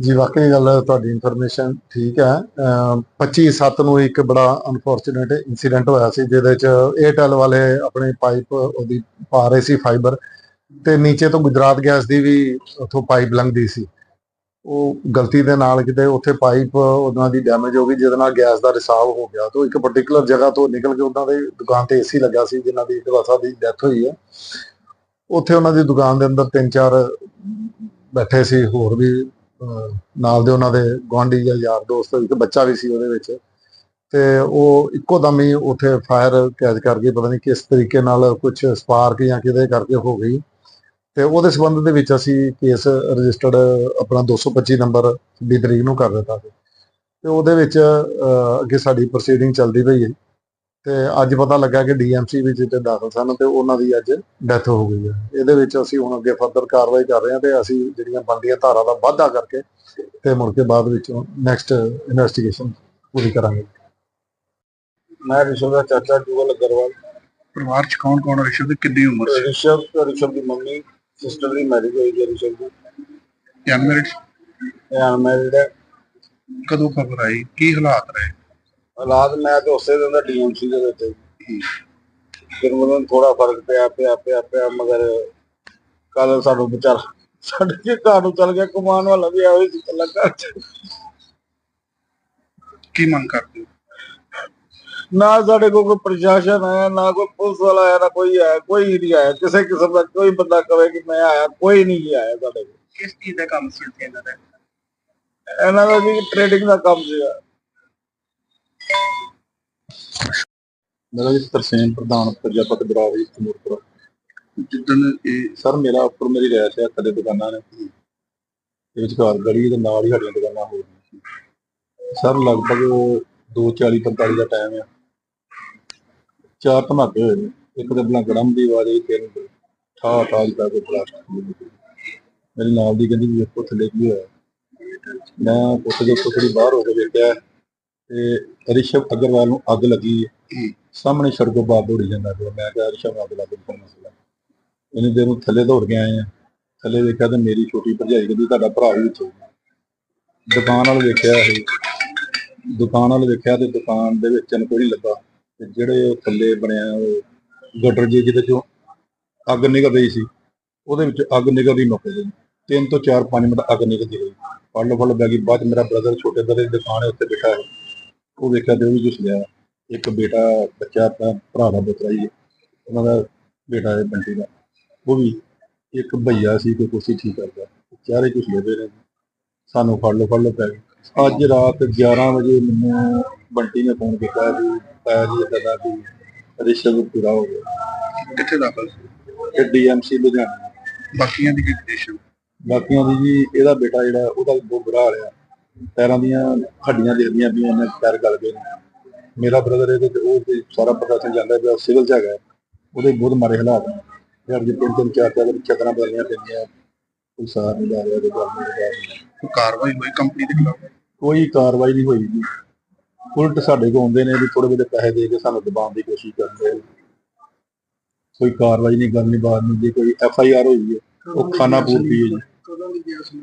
ਜੀ, ਵਾਕਈ ਗੱਲ ਤੁਹਾਡੀ ਇਨਫੋਰਮੇਸ਼ਨ ਠੀਕ ਹੈ। ਅਹ 25 7 ਨੂੰ ਇੱਕ ਬੜਾ ਅਨਫੋਰਚੂਨੇਟ ਇਨਸੀਡੈਂਟ ਹੋਇਆ ਸੀ, ਜਿਹਦੇ ਚ 에ਅਰਟੈਲ ਵਾਲੇ ਆਪਣੇ ਪਾਈਪ ਉਹਦੀ ਪਾ ਰਹੇ ਸੀ ਫਾਈਬਰ ਤੇ ਨੀਚੇ ਤੋਂ ਗੁਜਰਾਤ ਗੈਸ ਦੀ ਵੀ ਉਥੋਂ ਪਾਈਪ ਲੰਘਦੀ ਸੀ। ਉਹ ਗਲਤੀ ਦੇ ਨਾਲ ਕਿਤੇ ਉੱਥੇ ਪਾਈਪ ਉਹਨਾਂ ਦੀ ਡੈਮੇਜ ਹੋ ਗਈ, ਜਿਹਦੇ ਨਾਲ ਗੈਸ ਦਾ ਰਿਸਾਵ ਹੋ ਗਿਆ। ਤੋਂ ਇੱਕ ਪਾਰਟਿਕੂਲਰ ਜਗ੍ਹਾ ਤੋਂ ਨਿਕਲ ਕੇ ਉਹਨਾਂ ਦੇ ਦੁਕਾਨ ਤੇ ਏਸੀ ਲੱਗਾ ਸੀ, ਜਿਨ੍ਹਾਂ ਦੀ ਦਵਾਸਾ ਦੀ ਡੈਥ ਹੋਈ ਹੈ। ਉੱਥੇ ਉਹਨਾਂ ਦੀ ਦੁਕਾਨ ਦੇ ਅੰਦਰ ਤਿੰਨ ਚਾਰ ਬੈਠੇ ਸੀ, ਹੋਰ ਵੀ ਨਾਲ ਦੇ ਉਹਨਾਂ ਦੇ ਗੁਆਂਢੀ ਜਾਂ ਯਾਰ ਦੋਸਤ, ਇੱਕ ਬੱਚਾ ਵੀ ਸੀ ਉਹਦੇ ਵਿੱਚ। ਤੇ ਉਹ ਇੱਕੋ ਦਮ ਹੀ ਉੱਥੇ ਫਾਇਰ ਕੈਚ ਕਰ ਗਈ, ਪਤਾ ਨਹੀਂ ਕਿਸ ਤਰੀਕੇ ਨਾਲ ਕੁਝ ਸਪਾਰਕ ਜਾਂ ਕਿਹਦੇ ਕਰਕੇ ਹੋ ਗਈ। ਤੇ ਉਹਦੇ ਸੰਬੰਧ ਦੇ ਵਿੱਚ ਅਸੀਂ ਕੇਸ ਰਜਿਸਟਰਡ ਆਪਣਾ 225 ਨੰਬਰ ਦੀ ਤਰੀਕ ਨੂੰ ਕਰ ਦਿੱਤਾ। ਸੀ ਤੇ ਉਹਦੇ ਵਿੱਚ ਅੱਗੇ ਸਾਡੀ ਪ੍ਰੋਸੀਡਿੰਗ ਚੱਲਦੀ ਪਈ ਹੈ। ਤੇ ਅੱਜ ਪਤਾ ਲੱਗਾ ਕਿ ਡੀਐਮਸੀ ਵਿੱਚ ਤੇ ਦਾਖਲ ਸਨ ਤੇ ਉਹਨਾਂ ਦੀ ਅੱਜ ਡੈਥ ਹੋ ਗਈ ਹੈ। ਇਹਦੇ ਵਿੱਚ ਅਸੀਂ ਹੁਣ ਅੱਗੇ ਫਰਦਰ ਕਾਰਵਾਈ ਕਰ ਰਹੇ ਹਾਂ ਤੇ ਅਸੀਂ ਜਿਹੜੀਆਂ ਬਣਦੀਆਂ ਧਾਰਾ ਦਾ ਵਾਧਾ ਕਰਕੇ ਤੇ ਮੁੜ ਕੇ ਬਾਅਦ ਵਿੱਚ ਨੈਕਸਟ ਇਨਵੈਸਟੀਗੇਸ਼ਨ ਪੂਰੀ ਕਰਾਂਗੇ। ਮੈਂ ਰਿਸ਼ਵ ਦਾ ਚਾਚਾ ਜੁਗਲ ਅਗਰਵਾਲ। ਪਰਿਵਾਰ ਚ ਕੌਣ ਕੌਣ ਰਿਸ਼ਵ ਦੀ? ਕਿੰਨੀ ਉਮਰ ਸੀ? ਰਿਸ਼ਵ ਤੇ ਰਿਸ਼ਵ ਦੀ ਮੰਮੀ ਸਿਸਟਰ ਦੀ ਮੈਰਿਜ ਹੋਈ ਹੈ ਰਿਸ਼ਵ ਦੀ। ਅਨਮੈਰਿਡ ਇਹ ਅਨਮੈਰਿਡ ਕਦੋਂ ਖਬਰ ਆਈ? ਕੀ ਹਾਲਾਤ ਰਹੇ? ਹਾਲਾਤ ਮੈਂ ਤੇ ਉਸੇ ਦਿਨ ਦਾ ਡੀਐਮਸੀ ਦੇ ਵਿੱਚ ਫਿਰ ਮੈਨੂੰ ਥੋੜਾ ਫ਼ਰਕ ਪਿਆ ਪਿਆ ਪਿਆ ਪਿਆ ਮਗਰ ਕੱਲ ਸਾਨੂੰ ਵਿਚਾਰ ਸਾਡੇ ਕੇ ਘਰ ਨੂੰ ਚੱਲ ਗਿਆ ਕਮਾਨ ਵਾਲਾ ਵੀ ਆਇਆ ਸੀ ਕੱਲਾ ਘਰ ਚ। ਕੀ ਮੰਗ ਕਰਦੇ ਹੋ? ਨਾ ਸਾਡੇ ਕੋਲ ਕੋਈ ਪ੍ਰਸ਼ਾਸਨ ਆਇਆ ਨਾ ਕੋਈ ਪੁਲਿਸ ਵਾਲਾ ਆਇਆ ਨਾ ਕੋਈ ਆਇਆ ਕੋਈ ਨਹੀਂ ਆਇਆ। ਕਿਸੇ ਕਿਸਮ ਦਾ ਕੋਈ ਬੰਦਾ ਕਵੇ ਕਿ ਮੈਂ ਆਇਆ ਕੋਈ ਨਹੀਂ ਆਇਆ ਸਾਡੇ ਕੋਲ। ਕਿਸ ਚੀਜ਼ ਦਾ ਕੰਮ ਸੀ ਉੱਥੇ ਇਹਨਾਂ ਦਾ? ਇਹਨਾਂ ਦਾ ਜੀ ਟ੍ਰੇਡਿੰਗ ਦਾ ਕੰਮ ਸੀਗਾ। ਮੇਰਾ ਜੀ ਤਰਸੇਮ ਪ੍ਰਧਾਨ ਪ੍ਰਜਾਪਤ ਬਰਾਵੀ ਤਮੂਰਪੁਰ ਜਿੱਦਣ ਇਹ ਸਰ ਮੇਰਾ ਉੱਪਰ ਮੇਰੀ ਰਹਿਸ਼ ਹੈ ਕਦੇ ਦੁਕਾਨਾਂ ਨੇ। ਤੇ ਵਿਚਕਾਰ ਗਲੀ ਦੇ ਨਾਲ ਹੀ ਸਾਡੀਆਂ ਦੁਕਾਨਾਂ ਹੋ ਰਹੀਆਂ ਸੀ। ਸਰ ਲਗਭਗ 2:40 45 ਦਾ ਟਾਈਮ ਆ। ਚਾਰ ਧਮਾਕੇ ਹੋਏ ਨੇ। ਇੱਕ ਤੇ ਬਲਾ ਗੜਮ ਦੀ ਆਵਾਜ਼ ਆਈ, ਫਿਰ ਠਾ ਠਾ ਦਾ ਕੋਈ ਪਲਾਸਟਿਕ ਮੇਰੇ ਨਾਲ ਦੀ ਕਹਿੰਦੀ ਵੀ ਵੇਖੋ ਥੱਲੇ ਕੀ ਹੋਇਆ। ਮੈਂ ਉੱਥੇ ਦੇ ਉੱਤੋਂ ਬਾਹਰ ਹੋ ਕੇ ਵੇਖਿਆ। ਤੇ ਰਿਸ਼ਵ ਅਗਰਵਾਲ ਨੂੰ ਅੱਗ ਲੱਗੀ। ਸਾਹਮਣੇ ਸੜਕੋਂ ਬਾਹਰ ਦੌੜੀ ਜਾਂਦਾ ਪਿਆ। ਮੈਂ ਕਿਹਾ, ਰਿਸ਼ਵ ਨੂੰ ਅੱਗ ਲੱਗ ਗਈ। ਕੋਈ ਮਸਲਾ? ਇਹਨੇ ਦੇਰ ਨੂੰ ਥੱਲੇ ਦੌੜ ਕੇ ਆਏ ਆ। ਥੱਲੇ ਦੇਖਿਆ ਤੇ ਮੇਰੀ ਛੋਟੀ ਭਰਜਾਈ ਕਹਿੰਦੀ, ਤੁਹਾਡਾ ਭਰਾ ਵੀ ਵਿੱਚ ਦੁਕਾਨ ਵਾਲ ਵੇਖਿਆ ਇਹ। ਦੁਕਾਨ ਵਾਲ ਵੇਖਿਆ ਤੇ ਦੁਕਾਨ ਦੇ ਵਿੱਚ ਕੋਈ ਨਹੀਂ ਲੱਗਾ ਤੇ ਜਿਹੜੇ ਉਹ ਥੱਲੇ ਬਣਿਆ, ਉਹ ਗਟਰ ਜੀ ਜਿਹਦੇ ਚੋਂ ਅੱਗ ਨਿਕਲ ਰਹੀ ਸੀ, ਉਹਦੇ ਵਿੱਚ ਅੱਗ ਨਿਕਲਦੀ ਮੌਕੇ ਤੇ। ਤਿੰਨ ਤੋਂ 4-5 ਮਿੰਟ ਅੱਗ ਨਿਕਲਦੀ ਰਹੀ। ਫੜ ਲੋ ਫੜ ਲੋ ਬੈਗੀ ਬਾਅਦ 'ਚ ਮੇਰਾ ਬ੍ਰਦਰ ਛੋਟੇ ਬ੍ਰਦਰ ਦੀ ਦੁਕਾਨ ਹੈ ਉੱਤੇ ਬੈਠਾ ਹੈ। ਉਹ ਵੇਖਿਆ ਤੇ ਉਹ ਵੀ ਘੁਸ ਗਿਆ ਇੱਕ ਬੇਟਾ ਬੱਚਾ ਆਪਣਾ ਭਰਾ ਦਾ ਪੁੱਤਰਾ ਹੀ ਹੈ ਉਹਨਾਂ ਦਾ ਬੇਟਾ ਹੈ ਬੰਟੀ ਦਾ। ਉਹ ਵੀ ਇੱਕ ਭਈਆ ਸੀ ਕੋਈ ਕੁਰਸੀ ਠੀਕ ਕਰਦਾ। ਚਾਰੇ ਕੁਛ ਲੈਦੇ ਨੇ। ਸਾਨੂੰ ਫੜ ਲੋ ਫੜ ਲੋ ਪੈ ਗਏ। ਅੱਜ ਰਾਤ 11 ਵਜੇ ਮੈਨੂੰ ਬੰਟੀ ਨੇ ਫੋਨ ਕੀਤਾ ਵੀ ਪਾਇਆ ਜੀ ਏਦਾਂ ਦਾ ਵੀ ਰਿਸ਼ਵ ਪੂਰਾ ਹੋ ਗਿਆ। ਕਿੱਥੇ ਦਾਖਲ ਸੀ? ਇਹ ਡੀਐਮਸੀ ਲੁਧਿਆਣਾ। ਬਾਕੀਆਂ ਦੀ ਕੀ ਕੰਡੀਸ਼ਨ ਬਾਕੀਆਂ ਦੀ ਜੀ ਇਹਦਾ ਬੇਟਾ ਜਿਹੜਾ ਉਹਦਾ ਵੀ ਬਹੁਤ ਬੁਰਾ ਹਾਲ ਆ। ਪੈਰਾਂ ਦੀਆਂ ਹੱਡੀਆਂ ਦਿਖਦੀਆਂ ਵੀ ਉਹਨੇ ਪੈਰ ਗਲ ਗਏ ਨੇ। ਮੇਰਾ ਬ੍ਰਦਰ ਇਹਦੇ ਤੇ ਉਹ ਤੇ ਸਾਰਾ ਪ੍ਰਸ਼ਾਸਨ ਜਾਂਦਾ ਪਿਆ ਸਿਵਲ ਚ ਹੈਗਾ ਉਹਦੇ ਬਹੁਤ ਮਾਰੇ ਹਾਲਾਤ ਨੇ। ਯਾਰ ਜੇ ਤਿੰਨ ਤਿੰਨ ਚਾਰ ਚਾਰ ਚੱਕਰਾਂ ਬਦਲੀਆਂ ਪੈਂਦੀਆਂ ਕੋਈ ਸਾਰ ਨਹੀਂ ਜਾ ਰਿਹਾ ਤੇ ਗੱਲ ਨਹੀਂ ਕੋਈ ਕਾਰਵਾਈ ਹੋਈ ਕੰਪਨੀ ਦੇ ਖਿਲਾਫ? ਕੋਈ ਕਾਰਵਾਈ ਨਹੀਂ ਹੋਈ ਜੀ। ਉਲਟ ਸਾਡੇ ਕੋਲ ਆਉਂਦੇ ਨੇ ਵੀ ਥੋੜੇ ਬਹੁਤੇ ਪੈਸੇ ਦੇ ਕੇ ਸਾਨੂੰ ਦਬਾਉਣ ਦੀ ਕੋਸ਼ਿਸ਼ ਕਰਦੇ ਨੇ। ਕੋਈ ਕਾਰਵਾਈ ਨਹੀਂ ਗੱਲ ਨਹੀਂ ਬਾਤ ਨਹੀਂ ਜੀ ਕੋਈ ਐਫ ਆਈ ਆਰ ਹੋਈ ਹੈ ਉਹ ਖਾਨਾ ਪੂਰਤੀ ਹੈ ਜੀ। ਕਦੋਂ ਦੀ ਗਿਆ ਸੀ?